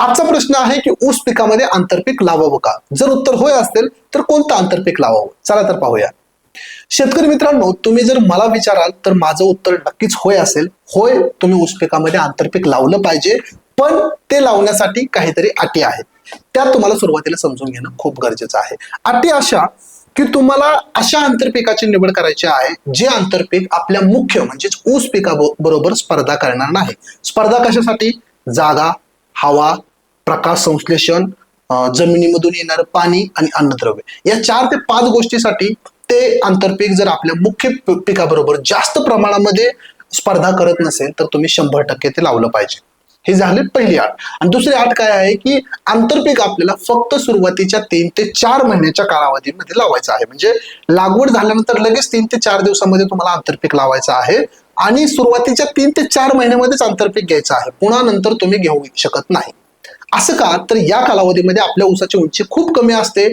आजचा प्रश्न आहे की ऊस पिकामध्ये आंतरपीक लावावं का? जर उत्तर होय असेल तर कोणतं आंतरपीक लावावं? चला तर पाहूया. शेतकरी मित्रांनो तुम्ही जर मला विचाराल तर माझं उत्तर नक्कीच होय असेल. होय तुम्ही ऊस पिकामध्ये आंतरपीक लावलं पाहिजे पण ते लावण्यासाठी काहीतरी अटी आहेत. त्या तुम्हाला सुरुवातीला समजून घेणं खूप गरजेचं आहे. अटी अशा की तुम्हाला अशा आंतरपिकाची निवड करायची आहे जे आंतरपीक आपल्या मुख्य म्हणजेच ऊस पिका बरोबर स्पर्धा करणार नाही. स्पर्धा कशासाठी? जागा हवा प्रकाश संश्लेषण जमिनीमधून येणारं पाणी आणि अन्नद्रव्य. या चार ते पाच गोष्टीसाठी ते आंतरपीक जर आपल्या मुख्य पिकाबरोबर जास्त प्रमाणामध्ये स्पर्धा करत नसेल तर तुम्ही शंभर टक्के ते लावलं पाहिजे. हे झाले पहिली आठ. आणि दुसरी आठ काय आहे की आंतरपीक आपल्याला फक्त सुरुवातीच्या तीन ते चार महिन्याच्या कालावधीमध्ये लावायचं आहे. म्हणजे लागवड झाल्यानंतर लगेच तीन ते चार दिवसामध्ये तुम्हाला आंतरपीक लावायचं आहे आणि सुरुवातीच्या तीन ते चार महिन्यामध्येच आंतरपीक घ्यायचं आहे. पुन्हा नंतर तुम्ही घेऊ शकत नाही. असं का? तर या कालावधीमध्ये आपल्या ऊसाची उंची खूप कमी असते.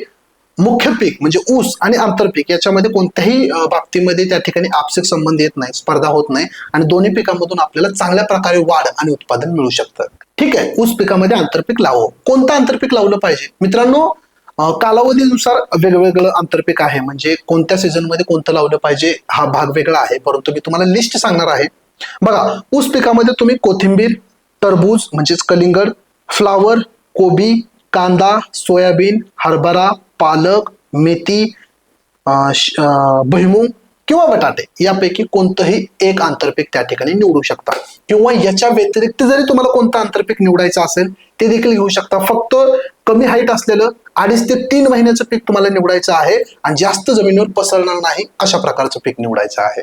मुख्य पीक म्हणजे ऊस आणि आंतरपीक याच्यामध्ये कोणत्याही बाबतीमध्ये त्या ठिकाणी आपसिक संबंध येत नाही स्पर्धा होत नाही आणि दोन्ही पिकांमधून आपल्याला चांगल्या प्रकारे वाढ आणि उत्पादन मिळू शकतं. ठीक आहे ऊस पिकामध्ये आंतरपीक लावो कोणतं आंतरपीक लावलं पाहिजे? मित्रांनो कालावधीनुसार वेगवेगळं आंतरपीक आहे. म्हणजे कोणत्या सीझनमध्ये कोणतं लावलं पाहिजे हा भाग वेगळा आहे. परंतु मी तुम्हाला लिस्ट सांगणार आहे. बघा ऊस पिकामध्ये तुम्ही कोथिंबीर टरबूज म्हणजेच कलिंगड फ्लावर कोबी कांदा सोयाबीन हरभरा पालक मेथी अं, अं, किंवा बटाटे यापैकी कोणतंही एक आंतरपीक त्या ठिकाणी निवडू शकता. किंवा याच्या व्यतिरिक्त जरी तुम्हाला कोणतं आंतरपीक निवडायचं असेल ते देखील घेऊ शकता. फक्त कमी हाईट असलेलं अडीच ते तीन महिन्याचं पीक तुम्हाला निवडायचं आहे आणि जास्त जमिनीवर पसरणार नाही अशा प्रकारचं पीक निवडायचं आहे.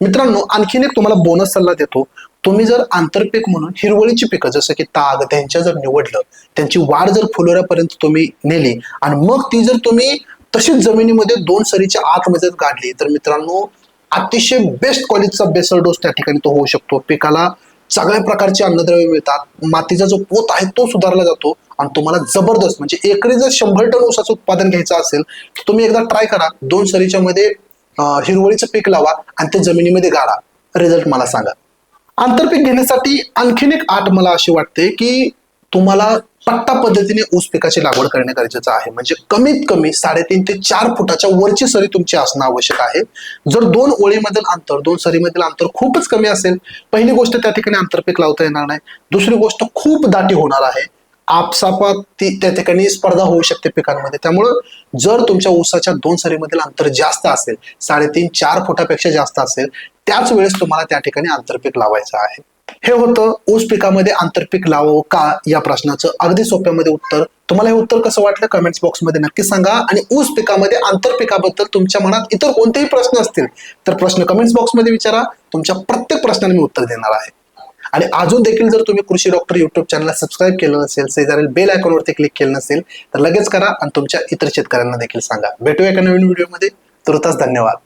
मित्रांनो आणखीन एक तुम्हाला बोनस सल्ला देतो. तुम्ही जर आंतरपीक म्हणून हिरवळीची पिकं जसं की ताग त्यांच्या जर निवडलं त्यांची वाढ जर फुलोऱ्यापर्यंत तुम्ही नेली आणि मग ती जर तुम्ही तशीच जमिनीमध्ये दोन सरीच्या आतमध्ये काढली गाडली तर मित्रांनो अतिशय बेस्ट क्वालिटीचा बेसर डोस त्या ठिकाणी तो होऊ शकतो. पिकाला सगळ्या प्रकारचे अन्नद्रव्य मिळतात. मातीचा जो पोत आहे तो सुधारला जातो आणि तुम्हाला जबरदस्त म्हणजे एकरी जर शंभर टन ऊसाचं उत्पादन घ्यायचं असेल तर तुम्ही एकदा ट्राय करा. दोन सरीच्या मध्ये हिरवळीचं पीक लावा आणि ते जमिनीमध्ये गाडा. रिझल्ट मला सांगा. आंतरपीक घेण्यासाठी आणखीन एक आठ मला अशी वाटते की तुम्हाला पट्टा पद्धतीने ऊस पिकाची लागवड करणे गरजेचं आहे. म्हणजे कमीत कमी साडेतीन ते चार फुटाच्या वरची सरी तुमची असणं आवश्यक आहे. जर दोन ओळीमधील अंतर दोन सरीमधील अंतर खूपच कमी असेल पहिली गोष्ट त्या ठिकाणी आंतरपीक लावता येणार नाही. दुसरी गोष्ट खूप दाटी होणार आहे. आपसापात ती त्या ठिकाणी स्पर्धा होऊ शकते पिकांमध्ये. त्यामुळं जर तुमच्या ऊसाच्या दोन सरीमधील अंतर जास्त असेल साडेतीन चार फुटापेक्षा जास्त असेल त्याच वेळेस तुम्हाला त्या ठिकाणी आंतरपीक लावायचं आहे. हे होतं ऊस पिकामध्ये आंतरपीक लावावं का या प्रश्नाचं? अगदी सोप्यामध्ये उत्तर. तुम्हाला हे उत्तर कसं वाटलं? कमेंट्स बॉक्समध्ये नक्की सांगा. आणि ऊस पिकामध्ये आंतरपिकाबद्दल तुमच्या मनात इतर कोणतेही प्रश्न असतील तर प्रश्न कमेंट्स बॉक्समध्ये विचारा. तुमच्या प्रत्येक प्रश्नाला मी उत्तर देणार आहे. आणि अजून देखील जर तुम्ही कृषी डॉक्टर युट्यूब चॅनलला सबस्क्राईब केलं नसेल शेजारील बेल आयकॉनवरती क्लिक केलं नसेल तर लगेच करा आणि तुमच्या इतर शेतकऱ्यांना देखील सांगा. भेटूया एका नवीन व्हिडिओमध्ये तुर्तास धन्यवाद.